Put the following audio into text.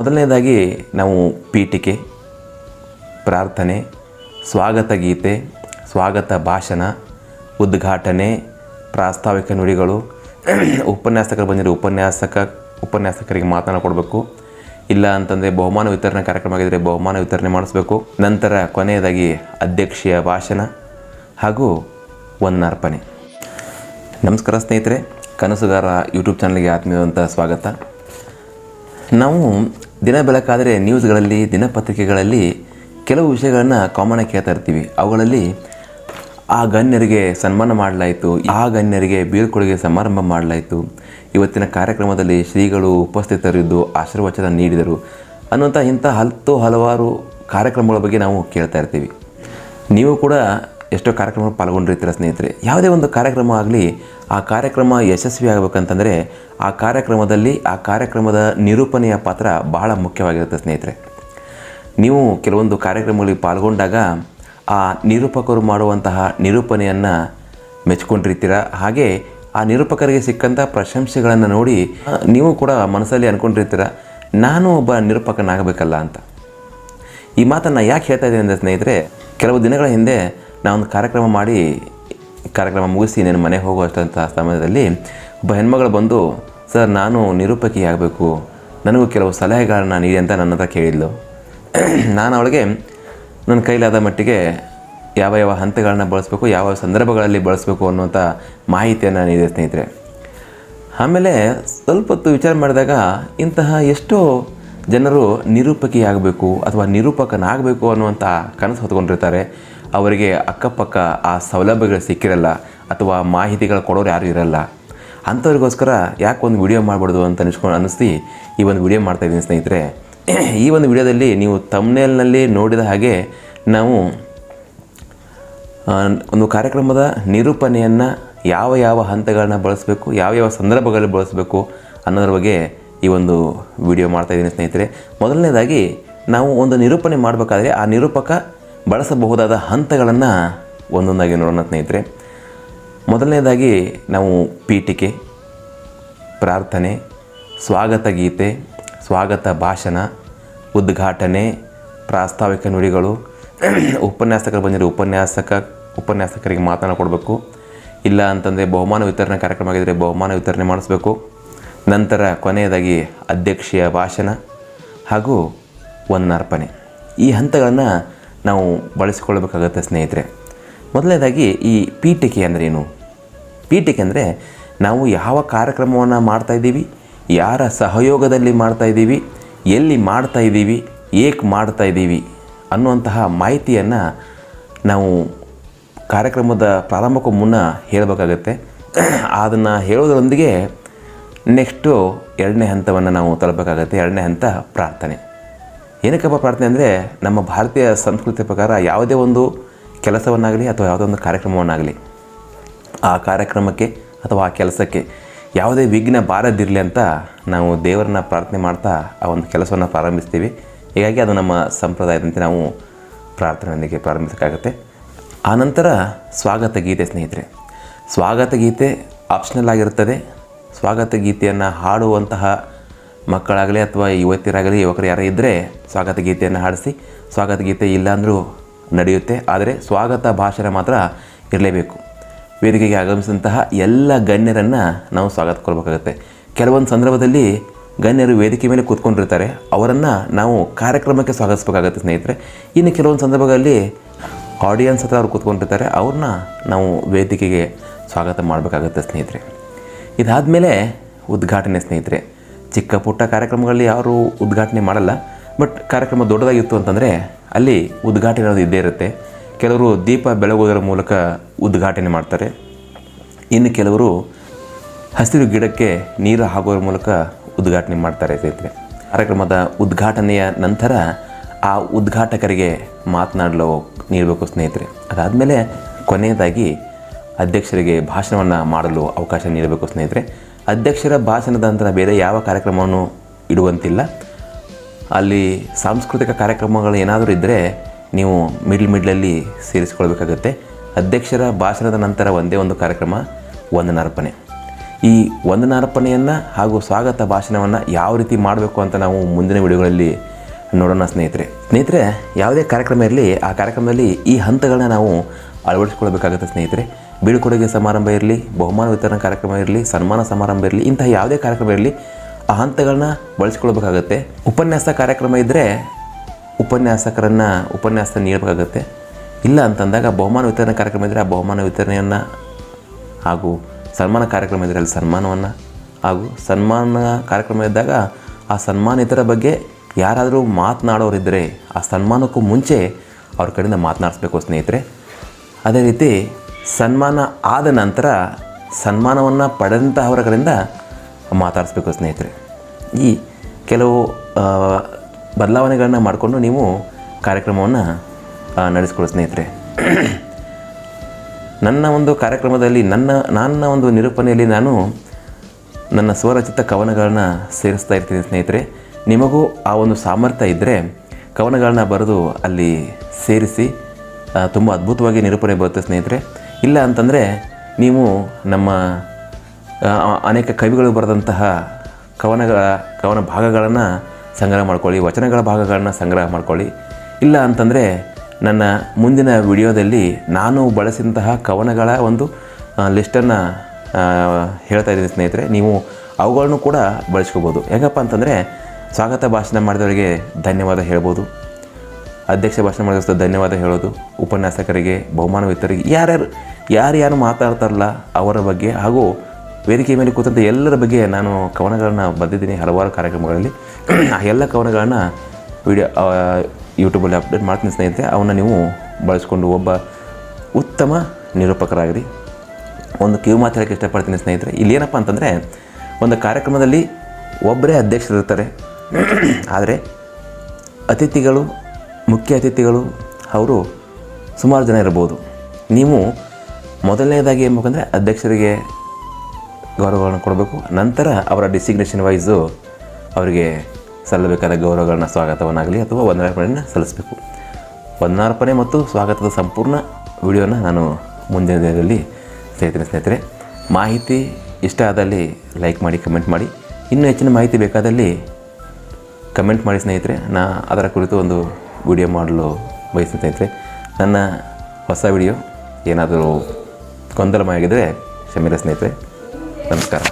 ಮೊದಲನೇದಾಗಿ ನಾವು ಪೀಠಿಕೆ, ಪ್ರಾರ್ಥನೆ, ಸ್ವಾಗತ ಗೀತೆ, ಸ್ವಾಗತ ಭಾಷಣ, ಉದ್ಘಾಟನೆ, ಪ್ರಾಸ್ತಾವಿಕ ನುಡಿಗಳು, ಉಪನ್ಯಾಸಕರು ಬಂದಿರೋ ಉಪನ್ಯಾಸಕ, ಉಪನ್ಯಾಸಕರಿಗೆ ಮಾತನಾಡ ಕೊಡಬೇಕು. ಇಲ್ಲ ಅಂತಂದರೆ ಬಹುಮಾನ ವಿತರಣೆ ಕಾರ್ಯಕ್ರಮ ಆಗಿದ್ದರೆ ಬಹುಮಾನ ವಿತರಣೆ ಮಾಡಿಸ್ಬೇಕು. ನಂತರ ಕೊನೆಯದಾಗಿ ಅಧ್ಯಕ್ಷೀಯ ಭಾಷಣ ಹಾಗೂ ವಂದನಾರ್ಪಣೆ ನಮಸ್ಕಾರ ಸ್ನೇಹಿತರೆ, ಕನಸುಗಾರ ಯೂಟ್ಯೂಬ್ ಚಾನಲ್ಗೆ ಆತ್ಮೀಯವಂತ ಸ್ವಾಗತ. ನಾವು ದಿನ ಬೆಳಕಾದರೆ ನ್ಯೂಸ್ಗಳಲ್ಲಿ ದಿನಪತ್ರಿಕೆಗಳಲ್ಲಿ ಕೆಲವು ವಿಷಯಗಳನ್ನು ಕಾಮನ್ ಆಗಿ ಕೇಳ್ತಾ ಇರ್ತೀವಿ. ಅವುಗಳಲ್ಲಿ ಆ ಗಣ್ಯರಿಗೆ ಸನ್ಮಾನ ಮಾಡಲಾಯಿತು, ಆ ಗಣ್ಯರಿಗೆ ಬೀಳ್ಕೊಡುಗೆ ಸಮಾರಂಭ ಮಾಡಲಾಯಿತು. ಇವತ್ತಿನ ಕಾರ್ಯಕ್ರಮದಲ್ಲಿ ಶ್ರೀಗಳು ಉಪಸ್ಥಿತರಿದ್ದು ಆಶೀರ್ವಚನ ನೀಡಿದರು ಅನ್ನುವಂಥ ಇಂಥ ಹತ್ತು ಹಲವಾರು ಕಾರ್ಯಕ್ರಮಗಳ ಬಗ್ಗೆ ನಾವು ಕೇಳ್ತಾ ಇರ್ತೀವಿ. ನೀವು ಕೂಡ ಎಷ್ಟೋ ಕಾರ್ಯಕ್ರಮ ಪಾಲ್ಗೊಂಡಿರ್ತೀರ ಸ್ನೇಹಿತರೆ. ಯಾವುದೇ ಒಂದು ಕಾರ್ಯಕ್ರಮ ಆಗಲಿ, ಆ ಕಾರ್ಯಕ್ರಮ ಯಶಸ್ವಿ ಆಗಬೇಕಂತಂದರೆ ಆ ಕಾರ್ಯಕ್ರಮದಲ್ಲಿ ಆ ಕಾರ್ಯಕ್ರಮದ ನಿರೂಪಣೆಯ ಪಾತ್ರ ಬಹಳ ಮುಖ್ಯವಾಗಿರುತ್ತೆ ಸ್ನೇಹಿತರೆ. ನೀವು ಕೆಲವೊಂದು ಕಾರ್ಯಕ್ರಮಗಳಿಗೆ ಪಾಲ್ಗೊಂಡಾಗ ಆ ನಿರೂಪಕರು ಮಾಡುವಂತಹ ನಿರೂಪಣೆಯನ್ನು ಮೆಚ್ಕೊಂಡಿರ್ತೀರ? ಹಾಗೆ ಆ ನಿರೂಪಕರಿಗೆ ಸಿಕ್ಕಂಥ ಪ್ರಶಂಸೆಗಳನ್ನು ನೋಡಿ ನೀವು ಕೂಡ ಮನಸ್ಸಲ್ಲಿ ಅಂದ್ಕೊಂಡಿರ್ತೀರ ನಾನು ಒಬ್ಬ ನಿರೂಪಕನಾಗಬೇಕಲ್ಲ ಅಂತ. ಈ ಮಾತನ್ನು ಯಾಕೆ ಹೇಳ್ತಾ ಇದ್ದೀನಿ ಅಂದರೆ ಸ್ನೇಹಿತರೆ, ಕೆಲವು ದಿನಗಳ ಹಿಂದೆ ನಾವೊಂದು ಕಾರ್ಯಕ್ರಮ ಮಾಡಿ ಕಾರ್ಯಕ್ರಮ ಮುಗಿಸಿ ನಾನು ಮನೆಗೆ ಹೋಗುವಷ್ಟಂಥ ಸಮಯದಲ್ಲಿ ಒಬ್ಬ ಹೆಣ್ಮಗಳು ಬಂದು, ಸರ್, ನಾನು ನಿರೂಪಕಿ ಆಗಬೇಕು. ನನಗೂ ಕೆಲವು ಸಲಹೆಗಳನ್ನ ನೀಡಿ ಅಂತ ನನ್ನ ಹತ್ರ ಕೇಳಿದ್ಲು. ನಾನು ಅವಳಿಗೆ, ನನ್ನ ಕೈಲಾದ ಮಟ್ಟಿಗೆ ಯಾವ ಯಾವ ಹಂತಗಳನ್ನ ಬಳಸಬೇಕು, ಯಾವ ಸಂದರ್ಭಗಳಲ್ಲಿ ಬಳಸಬೇಕು ಅನ್ನುವಂಥ ಮಾಹಿತಿಯನ್ನು ನೀಡಿದೆ ಸ್ನೇಹಿತರೆ. ಆಮೇಲೆ ಸ್ವಲ್ಪ ಹೊತ್ತು ವಿಚಾರ ಮಾಡಿದಾಗ ಇಂತಹ ಎಷ್ಟೋ ಜನರು ನಿರೂಪಕಿ ಆಗಬೇಕು ಅಥವಾ ನಿರೂಪಕನಾಗಬೇಕು ಅನ್ನುವಂಥ ಕನಸು ಹೊತ್ಕೊಂಡಿರ್ತಾರೆ. ಅವರಿಗೆ ಅಕ್ಕಪಕ್ಕ ಆ ಸೌಲಭ್ಯಗಳು ಸಿಕ್ಕಿರಲ್ಲ ಅಥವಾ ಮಾಹಿತಿಗಳು ಕೊಡೋರು ಯಾರು ಇರಲ್ಲ. ಅಂಥವ್ರಿಗೋಸ್ಕರ ಯಾಕೆ ಒಂದು ವಿಡಿಯೋ ಮಾಡಬಾರ್ದು ಅಂತ ಅನಿಸ್ಕೊಂಡು ಅನ್ನಿಸ್ತಿ ಈ ಒಂದು ವಿಡಿಯೋ ಮಾಡ್ತಾಯಿದ್ದೀನಿ ಸ್ನೇಹಿತರೆ. ಈ ಒಂದು ವಿಡಿಯೋದಲ್ಲಿ ನೀವು ತಮ್ನೇಲ್ನಲ್ಲಿ ನೋಡಿದ ಹಾಗೆ ನಾವು ಒಂದು ಕಾರ್ಯಕ್ರಮದ ನಿರೂಪಣೆಯನ್ನು ಯಾವ ಯಾವ ಹಂತಗಳನ್ನ ಬಳಸಬೇಕು, ಯಾವ ಯಾವ ಸಂದರ್ಭಗಳಲ್ಲಿ ಬಳಸಬೇಕು ಅನ್ನೋದ್ರ ಬಗ್ಗೆ ಈ ಒಂದು ವಿಡಿಯೋ ಮಾಡ್ತಾಯಿದ್ದೀನಿ ಸ್ನೇಹಿತರೆ. ಮೊದಲನೇದಾಗಿ ನಾವು ಒಂದು ನಿರೂಪಣೆ ಮಾಡಬೇಕಾದ್ರೆ ಆ ನಿರೂಪಕ ಬಳಸಬಹುದಾದ ಹಂತಗಳನ್ನು ಒಂದೊಂದಾಗಿ ನೋಡೋಣ ಸ್ನೇಹಿತರೆ. ಮೊದಲನೇದಾಗಿ ನಾವು ಪೀಠಿಕೆ, ಪ್ರಾರ್ಥನೆ, ಸ್ವಾಗತ ಗೀತೆ, ಸ್ವಾಗತ ಭಾಷಣ, ಉದ್ಘಾಟನೆ, ಪ್ರಾಸ್ತಾವಿಕ ನುಡಿಗಳು, ಉಪನ್ಯಾಸಕರು ಬಂದಿರೋ ಉಪನ್ಯಾಸಕ, ಉಪನ್ಯಾಸಕರಿಗೆ ಮಾತನಾಡ ಕೊಡಬೇಕು. ಇಲ್ಲ ಅಂತಂದರೆ ಬಹುಮಾನ ವಿತರಣೆ ಕಾರ್ಯಕ್ರಮ ಆಗಿದ್ದರೆ ಬಹುಮಾನ ವಿತರಣೆ ಮಾಡಿಸ್ಬೇಕು. ನಂತರ ಕೊನೆಯದಾಗಿ ಅಧ್ಯಕ್ಷೀಯ ಭಾಷಣ ಹಾಗೂ ವಂದನಾರ್ಪಣೆ ಈ ಹಂತಗಳನ್ನು ನಾವು ಬಳಸಿಕೊಳ್ಬೇಕಾಗತ್ತೆ ಸ್ನೇಹಿತರೆ. ಮೊದಲನೇದಾಗಿ ಈ ಪೀಠಿಕೆ ಅಂದ್ರೇನು ಪೀಠಿಕೆ ಅಂದರೆ ನಾವು ಯಾವ ಕಾರ್ಯಕ್ರಮವನ್ನು ಮಾಡ್ತಾಯಿದ್ದೀವಿ ಯಾರ ಸಹಯೋಗದಲ್ಲಿ ಮಾಡ್ತಾಯಿದ್ದೀವಿ ಎಲ್ಲಿ ಮಾಡ್ತಾ ಇದ್ದೀವಿ, ಏಕೆ ಮಾಡ್ತಾಯಿದ್ದೀವಿ ಅನ್ನುವಂತಹ ಮಾಹಿತಿಯನ್ನು ನಾವು ಕಾರ್ಯಕ್ರಮದ ಪ್ರಾರಂಭಕ್ಕೂ ಮುನ್ನ ಹೇಳಬೇಕಾಗತ್ತೆ. ಅದನ್ನು ಹೇಳೋದರೊಂದಿಗೆ ನೆಕ್ಸ್ಟು ಎರಡನೇ ಹಂತವನ್ನು ನಾವು ತಲುಪಬೇಕಾಗತ್ತೆ, ಎರಡನೇ ಹಂತ ಪ್ರಾರ್ಥನೆ. ಏನಕ್ಕಪ್ಪ ಪ್ರಾರ್ಥನೆ ಅಂದರೆ ನಮ್ಮ ಭಾರತೀಯ ಸಂಸ್ಕೃತಿ ಪ್ರಕಾರ ಯಾವುದೇ ಒಂದು ಕೆಲಸವನ್ನಾಗಲಿ ಅಥವಾ ಯಾವುದೇ ಒಂದು ಕಾರ್ಯಕ್ರಮವನ್ನಾಗಲಿ, ಆ ಕಾರ್ಯಕ್ರಮಕ್ಕೆ ಅಥವಾ ಆ ಕೆಲಸಕ್ಕೆ ಯಾವುದೇ ವಿಘ್ನ ಬಾರದಿರಲಿ ಅಂತ ನಾವು ದೇವರನ್ನ ಪ್ರಾರ್ಥನೆ ಮಾಡ್ತಾ ಆ ಒಂದು ಕೆಲಸವನ್ನು ಪ್ರಾರಂಭಿಸ್ತೀವಿ. ಹೀಗಾಗಿ ಅದು ನಮ್ಮ ಸಂಪ್ರದಾಯದಂತೆ ನಾವು ಪ್ರಾರ್ಥನೆಯೊಂದಿಗೆ ಪ್ರಾರಂಭಿಸಬೇಕಾಗತ್ತೆ ಆನಂತರ ಸ್ವಾಗತ ಗೀತೆ ಸ್ನೇಹಿತರೆ. ಸ್ವಾಗತ ಗೀತೆ ಆಪ್ಷನಲ್ ಆಗಿರುತ್ತದೆ. ಸ್ವಾಗತ ಗೀತೆಯನ್ನು ಹಾಡುವಂತಹ ಮಕ್ಕಳಾಗಲಿ ಅಥವಾ ಯುವತಿಯರಾಗಲಿ, ಯುವಕರು ಯಾರೇ ಇದ್ದರೆ ಸ್ವಾಗತ ಗೀತೆಯನ್ನು ಹಾಡಿಸಿ. ಸ್ವಾಗತ ಗೀತೆ ಇಲ್ಲಾಂದರೂ ನಡೆಯುತ್ತೆ. ಆದರೆ ಸ್ವಾಗತ ಭಾಷಣ ಮಾತ್ರ ಇರಲೇಬೇಕು. ವೇದಿಕೆಗೆ ಆಗಮಿಸಿದಂತಹ ಎಲ್ಲ ಗಣ್ಯರನ್ನು ನಾವು ಸ್ವಾಗತ ಕೊಡಬೇಕಾಗುತ್ತೆ. ಕೆಲವೊಂದು ಸಂದರ್ಭದಲ್ಲಿ ಗಣ್ಯರು ವೇದಿಕೆ ಮೇಲೆ ಕೂತ್ಕೊಂಡಿರ್ತಾರೆ. ಅವರನ್ನು ನಾವು ಕಾರ್ಯಕ್ರಮಕ್ಕೆ ಸ್ವಾಗತಿಸಬೇಕಾಗುತ್ತೆ ಸ್ನೇಹಿತರೆ. ಇನ್ನು ಕೆಲವೊಂದು ಸಂದರ್ಭಗಳಲ್ಲಿ ಆಡಿಯನ್ಸ್ ಹತ್ರ ಅವ್ರು ಕೂತ್ಕೊಂಡಿರ್ತಾರೆ. ಅವ್ರನ್ನ ನಾವು ವೇದಿಕೆಗೆ ಸ್ವಾಗತ ಮಾಡಬೇಕಾಗುತ್ತೆ ಸ್ನೇಹಿತರೆ. ಇದಾದಮೇಲೆ ಉದ್ಘಾಟನೆ ಸ್ನೇಹಿತರೆ. ಚಿಕ್ಕ ಪುಟ್ಟ ಕಾರ್ಯಕ್ರಮಗಳಲ್ಲಿ ಯಾರು ಉದ್ಘಾಟನೆ ಮಾಡಲ್ಲ. ಬಟ್ ಕಾರ್ಯಕ್ರಮ ದೊಡ್ಡದಾಗಿತ್ತು ಅಂತಂದರೆ ಅಲ್ಲಿ ಉದ್ಘಾಟನೆ ಇದ್ದೇ ಇರುತ್ತೆ. ಕೆಲವರು ದೀಪ ಬೆಳಗುವುದರ ಮೂಲಕ ಉದ್ಘಾಟನೆ ಮಾಡ್ತಾರೆ. ಇನ್ನು ಕೆಲವರು ಹಸಿರು ಗಿಡಕ್ಕೆ ನೀರು ಹಾಕೋದ್ರ ಮೂಲಕ ಉದ್ಘಾಟನೆ ಮಾಡ್ತಾರೆ ಸ್ನೇಹಿತರೆ ಕಾರ್ಯಕ್ರಮದ ಉದ್ಘಾಟನೆಯ ನಂತರ ಆ ಉದ್ಘಾಟಕರಿಗೆ ಮಾತನಾಡಲು ನೀಡಬೇಕು ಸ್ನೇಹಿತರೆ. ಅದಾದಮೇಲೆ ಕೊನೆಯದಾಗಿ ಅಧ್ಯಕ್ಷರಿಗೆ ಭಾಷಣವನ್ನು ಮಾಡಲು ಅವಕಾಶ ನೀಡಬೇಕು ಸ್ನೇಹಿತರೆ. ಅಧ್ಯಕ್ಷರ ಭಾಷಣದ ನಂತರ ಬೇರೆ ಯಾವ ಕಾರ್ಯಕ್ರಮವನ್ನು ಇಡುವಂತಿಲ್ಲ. ಅಲ್ಲಿ ಸಾಂಸ್ಕೃತಿಕ ಕಾರ್ಯಕ್ರಮಗಳು ಏನಾದರೂ ಇದ್ದರೆ ನೀವು ಮಿಡ್ಲ್ ಮಿಡ್ಲಲ್ಲಿ ಸೇರಿಸ್ಕೊಳ್ಬೇಕಾಗತ್ತೆ. ಅಧ್ಯಕ್ಷರ ಭಾಷಣದ ನಂತರ ಒಂದೇ ಒಂದು ಕಾರ್ಯಕ್ರಮ, ವಂದನಾರ್ಪಣೆ. ಈ ವಂದನಾರ್ಪಣೆಯನ್ನು ಹಾಗೂ ಸ್ವಾಗತ ಭಾಷಣವನ್ನು ಯಾವ ರೀತಿ ಮಾಡಬೇಕು ಅಂತ ನಾವು ಮುಂದಿನ ವಿಡಿಯೋಗಳಲ್ಲಿ ನೋಡೋಣ ಸ್ನೇಹಿತರೆ. ಸ್ನೇಹಿತರೆ, ಯಾವುದೇ ಕಾರ್ಯಕ್ರಮ ಇರಲಿ, ಆ ಕಾರ್ಯಕ್ರಮದಲ್ಲಿ ಈ ಹಂತಗಳನ್ನ ನಾವು ಅಳವಡಿಸ್ಕೊಳ್ಬೇಕಾಗುತ್ತೆ ಸ್ನೇಹಿತರೆ. ಬೀಳ್ಕೊಡುಗೆ ಸಮಾರಂಭ ಇರಲಿ, ಬಹುಮಾನ ವಿತರಣಾ ಕಾರ್ಯಕ್ರಮ ಇರಲಿ, ಸನ್ಮಾನ ಸಮಾರಂಭ ಇರಲಿ, ಇಂತಹ ಯಾವುದೇ ಕಾರ್ಯಕ್ರಮ ಇರಲಿ, ಆ ಹಂತಗಳನ್ನ ಬಳಸ್ಕೊಳ್ಬೇಕಾಗತ್ತೆ. ಉಪನ್ಯಾಸ ಕಾರ್ಯಕ್ರಮ ಇದ್ದರೆ ಉಪನ್ಯಾಸಕರನ್ನು ಉಪನ್ಯಾಸ ನೀಡಬೇಕಾಗತ್ತೆ. ಇಲ್ಲ ಅಂತಂದಾಗ ಬಹುಮಾನ ವಿತರಣಾ ಕಾರ್ಯಕ್ರಮ ಇದ್ದರೆ ಆ ಬಹುಮಾನ ವಿತರಣೆಯನ್ನು ಹಾಗೂ ಸನ್ಮಾನ ಕಾರ್ಯಕ್ರಮ ಇದ್ದರೆ ಅಲ್ಲಿ ಸನ್ಮಾನವನ್ನು ಹಾಗೂ ಸನ್ಮಾನ ಕಾರ್ಯಕ್ರಮ ಇದ್ದಾಗ ಆ ಸನ್ಮಾನಿತರ ಬಗ್ಗೆ ಯಾರಾದರೂ ಮಾತನಾಡೋರಿದ್ದರೆ ಆ ಸನ್ಮಾನಕ್ಕೂ ಮುಂಚೆ ಅವ್ರ ಕಡೆಯಿಂದ ಮಾತನಾಡಿಸ್ಬೇಕು ಸ್ನೇಹಿತರೆ. ಅದೇ ರೀತಿ ಸನ್ಮಾನ ಆದ ನಂತರ ಸನ್ಮಾನವನ್ನು ಪಡೆದಂತಹ ಕಡೆಯಿಂದ ಮಾತಾಡಿಸ್ಬೇಕು ಸ್ನೇಹಿತರೆ. ಈ ಕೆಲವು ಬದಲಾವಣೆಗಳನ್ನ ಮಾಡಿಕೊಂಡು ನೀವು ಕಾರ್ಯಕ್ರಮವನ್ನು ನಡೆಸ್ಕೊಳ್ಳಿ ಸ್ನೇಹಿತರೆ. ನನ್ನ ಒಂದು ಕಾರ್ಯಕ್ರಮದಲ್ಲಿ ನನ್ನ ನನ್ನ ಒಂದು ನಿರೂಪಣೆಯಲ್ಲಿ ನಾನು ನನ್ನ ಸ್ವರಚಿತ ಕವನಗಳನ್ನು ಸೇರಿಸ್ತಾ ಇರ್ತೀನಿ ಸ್ನೇಹಿತರೆ. ನಿಮಗೂ ಆ ಒಂದು ಸಾಮರ್ಥ್ಯ ಇದ್ದರೆ ಕವನಗಳನ್ನ ಬರೆದು ಅಲ್ಲಿ ಸೇರಿಸಿ ತುಂಬ ಅದ್ಭುತವಾಗಿ ನಿರೂಪಣೆ ಬರುತ್ತೆ ಸ್ನೇಹಿತರೆ. ಇಲ್ಲ ಅಂತಂದರೆ ನೀವು ನಮ್ಮ ಅನೇಕ ಕವಿಗಳು ಬರೆದಂತಹ ಕವನಗಳ, ಕವನ ಭಾಗಗಳನ್ನು ಸಂಗ್ರಹ ಮಾಡ್ಕೊಳ್ಳಿ, ವಚನಗಳ ಭಾಗಗಳನ್ನು ಸಂಗ್ರಹ ಮಾಡ್ಕೊಳ್ಳಿ. ಇಲ್ಲ ಅಂತಂದರೆ ನನ್ನ ಮುಂದಿನ ವಿಡಿಯೋದಲ್ಲಿ ನಾನು ಬಳಸಿದಂತಹ ಕವನಗಳ ಒಂದು ಲಿಸ್ಟನ್ನು ಹೇಳ್ತಾ ಇದ್ದೀನಿ ಸ್ನೇಹಿತರೆ. ನೀವು ಅವುಗಳನ್ನು ಕೂಡ ಬಳಸ್ಕೋಬೋದು. ಹೇಗಪ್ಪ ಅಂತಂದರೆ ಸ್ವಾಗತ ಭಾಷಣ ಮಾಡಿದವರಿಗೆ ಧನ್ಯವಾದ ಹೇಳ್ಬೋದು. ಅಧ್ಯಕ್ಷ ಭಾಷಣ ಮಾಡಿದ ಧನ್ಯವಾದ ಹೇಳೋದು. ಉಪನ್ಯಾಸಕರಿಗೆ ಬಹುಮಾನ ವಿತರಿಗೆ ಯಾರ್ಯಾರು ಯಾರ್ಯಾರು ಮಾತಾಡ್ತಾರಲ್ಲ ಅವರ ಬಗ್ಗೆ ಹಾಗೂ ವೇದಿಕೆ ಮೇಲೆ ಕೂತಂಥ ಎಲ್ಲರ ಬಗ್ಗೆ ನಾನು ಕವನಗಳನ್ನು ಬರೆದಿದ್ದೀನಿ ಹಲವಾರು ಕಾರ್ಯಕ್ರಮಗಳಲ್ಲಿ. ಆ ಎಲ್ಲ ಕವನಗಳನ್ನು ವಿಡಿಯೋ ಯೂಟ್ಯೂಬಲ್ಲಿ ಅಪ್ಡೇಟ್ ಮಾಡ್ತೀನಿ ಸ್ನೇಹಿತರೆ, ಅವನ್ನ ನೀವು ಬಳಸ್ಕೊಂಡು ಒಬ್ಬ ಉತ್ತಮ ನಿರೂಪಕರಾಗಿರಿ. ಒಂದು ಕಿವಿ ಮಾತು ಇಷ್ಟಪಡ್ತೀನಿ ಸ್ನೇಹಿತರೆ. ಇಲ್ಲಿ ಏನಪ್ಪ ಅಂತಂದರೆ, ಒಂದು ಕಾರ್ಯಕ್ರಮದಲ್ಲಿ ಒಬ್ಬರೇ ಅಧ್ಯಕ್ಷರಿರ್ತಾರೆ. ಆದರೆ ಅತಿಥಿಗಳು ಮುಖ್ಯ ಅತಿಥಿಗಳು, ಅವರು ಸುಮಾರು ಜನ ಇರ್ಬೋದು. ನೀವು ಮೊದಲನೇದಾಗಿ ಏನು ಬೇಕಂದರೆ ಅಧ್ಯಕ್ಷರಿಗೆ ಗೌರವಗಳನ್ನು ಕೊಡಬೇಕು. ನಂತರ ಅವರ ಡಿಸಿಗ್ನೇಷನ್ ವೈಸು ಅವರಿಗೆ ಸಲ್ಲಬೇಕಾದ ಗೌರವಗಳನ್ನ ಸ್ವಾಗತವನ್ನಾಗಲಿ ಅಥವಾ ವಂದನಾರ್ಪಣೆಯನ್ನು ಸಲ್ಲಿಸಬೇಕು. ವಂದನಾರ್ಪಣೆ ಮತ್ತು ಸ್ವಾಗತದ ಸಂಪೂರ್ಣ ವಿಡಿಯೋನ ನಾನು ಮುಂದಿನ ದಿನದಲ್ಲಿ ಸ್ನೇಹಿತರೆ ಸ್ನೇಹಿತರೆ. ಮಾಹಿತಿ ಇಷ್ಟ ಆದಲ್ಲಿ ಲೈಕ್ ಮಾಡಿ ಕಮೆಂಟ್ ಮಾಡಿ. ಇನ್ನೂ ಹೆಚ್ಚಿನ ಮಾಹಿತಿ ಬೇಕಾದಲ್ಲಿ ಕಮೆಂಟ್ ಮಾಡಿ ಸ್ನೇಹಿತರೆ. ನಾ ಅದರ ಕುರಿತು ಒಂದು ವಿಡಿಯೋ ಮಾಡಲು ಬಯಸ್ತೀನಿ ನನ್ನ ಹೊಸ ವಿಡಿಯೋ ಏನಾದರೂ ಗೊಂದಲಮಯಾಗಿದ್ದರೆ ಕ್ಷಮಿರ ಸ್ನೇಹಿತರೆ. ನಮಸ್ಕಾರ.